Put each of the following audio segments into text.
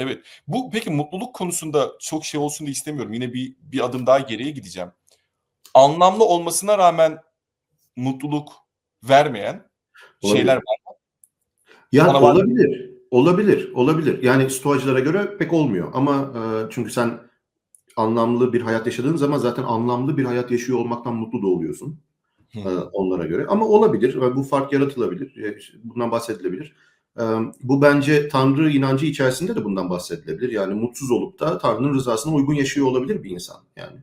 Evet. Bu peki mutluluk konusunda çok şey olsun diye istemiyorum. Yine bir bir adım daha geriye gideceğim. Anlamlı olmasına rağmen mutluluk vermeyen Olabilir. şeyler var mı? Ya Sana var mı? olabilir. Olabilir. Olabilir. Yani Stoacılara göre pek olmuyor ama eee, çünkü sen anlamlı bir hayat yaşadığın zaman zaten anlamlı bir hayat yaşıyor olmaktan mutlu da oluyorsun. Hı. onlara göre. Ama olabilir ve bu fark yaratılabilir. İşte bundan bahsedilebilir. Bu bence Tanrı inancı içerisinde de bundan bahsedilebilir. Yani mutsuz olup da Tanrı'nın rızasına uygun yaşıyor olabilir bir insan. Yani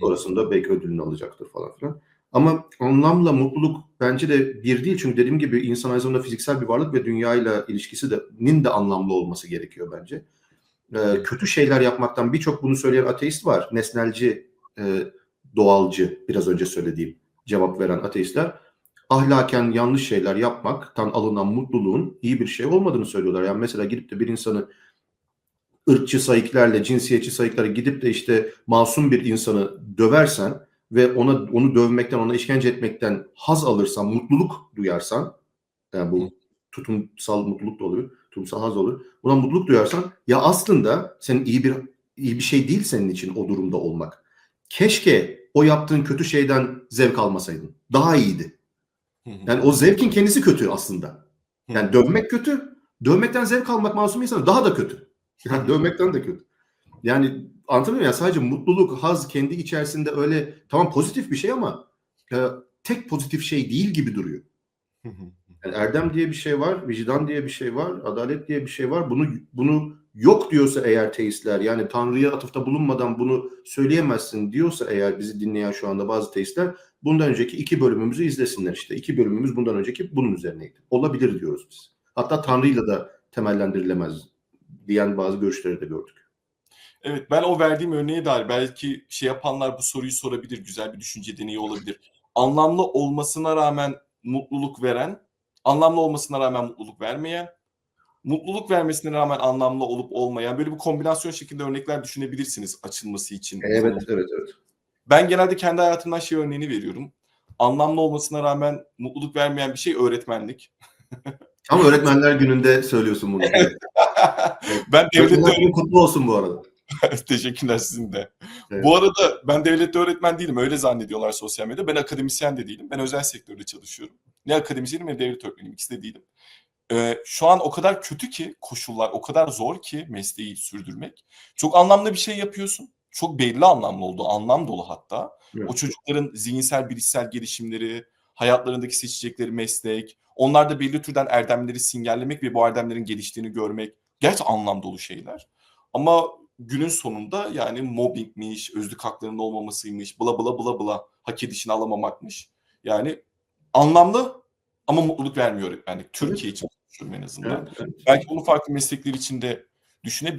sonrasında belki ödülünü alacaktır falan filan. Ama anlamla mutluluk bence de bir değil. Çünkü dediğim gibi insan aynı zamanda fiziksel bir varlık ve dünyayla ilişkisi de nin de anlamlı olması gerekiyor bence. Hı. kötü şeyler yapmaktan birçok bunu söyleyen ateist var. Nesnelci, eee, doğalcı biraz önce söylediğim cevap veren ateistler ahlaken yanlış şeyler yapmaktan alınan mutluluğun iyi bir şey olmadığını söylüyorlar. Yani mesela gidip de bir insanı ırkçı sayıklarla, cinsiyetçi sayıklara gidip de işte masum bir insanı döversen ve ona onu dövmekten, ona işkence etmekten haz alırsan, mutluluk duyarsan, yani bu tutumsal mutluluk da olur, tutumsal haz olur. Buna mutluluk duyarsan ya aslında senin iyi bir iyi bir şey değil senin için o durumda olmak. Keşke o yaptığın kötü şeyden zevk almasaydın. Daha iyiydi. Yani o zevkin kendisi kötü aslında. Yani dövmek kötü. Dövmekten zevk almak masum insan daha da kötü. Yani dövmekten de kötü. Yani anlatabiliyor? Yani sadece mutluluk, haz kendi içerisinde öyle tamam pozitif bir şey ama e, tek pozitif şey değil gibi duruyor. Yani erdem diye bir şey var, vicdan diye bir şey var, adalet diye bir şey var. Bunu bunu yok diyorsa eğer teistler yani Tanrı'ya atıfta bulunmadan bunu söyleyemezsin diyorsa eğer bizi dinleyen şu anda bazı teistler bundan önceki iki bölümümüzü izlesinler işte. İki bölümümüz bundan önceki bunun üzerineydi. Olabilir diyoruz biz. Hatta Tanrı'yla da temellendirilemez diyen bazı görüşleri de gördük. Evet, ben o verdiğim örneğe dair belki şey yapanlar bu soruyu sorabilir. Güzel bir düşünce deneyi olabilir. Anlamlı olmasına rağmen mutluluk veren, anlamlı olmasına rağmen mutluluk vermeyen, mutluluk vermesine rağmen anlamlı olup olmayan böyle bir kombinasyon şeklinde örnekler düşünebilirsiniz açılması için. Evet, evet, evet. Ben genelde kendi hayatımdan şey örneğini veriyorum. Anlamlı olmasına rağmen mutluluk vermeyen bir şey öğretmenlik. Ama öğretmenler gününde söylüyorsun bunu. Evet. Ben devlette günü kutlu olsun bu arada. Teşekkürler sizin de. Evet. Bu arada ben devlette öğretmen değilim. Öyle zannediyorlar sosyal medyada. Ben akademisyen de değilim. Ben özel sektörde çalışıyorum. Ne akademisyenim ne devlet öğretmeniyim. İkisi de değilim. Ee, şu an o kadar kötü ki koşullar, o kadar zor ki mesleği sürdürmek. Çok anlamlı bir şey yapıyorsun. Çok belli anlamlı olduğu, anlam dolu hatta. Evet. O çocukların zihinsel, bilişsel gelişimleri, hayatlarındaki seçecekleri meslek, onlarda belli türden erdemleri sinyallemek ve bu erdemlerin geliştiğini görmek gerçekten anlam dolu şeyler. Ama günün sonunda yani mobbingmiş, özlük haklarının olmamasıymış, bla bla bla bla hak edişini alamamakmış. Yani anlamlı ama mutluluk vermiyor öğretmenlik. Türkiye için en azından. Evet, evet. Belki bunu farklı meslekler için de düşünebiliriz.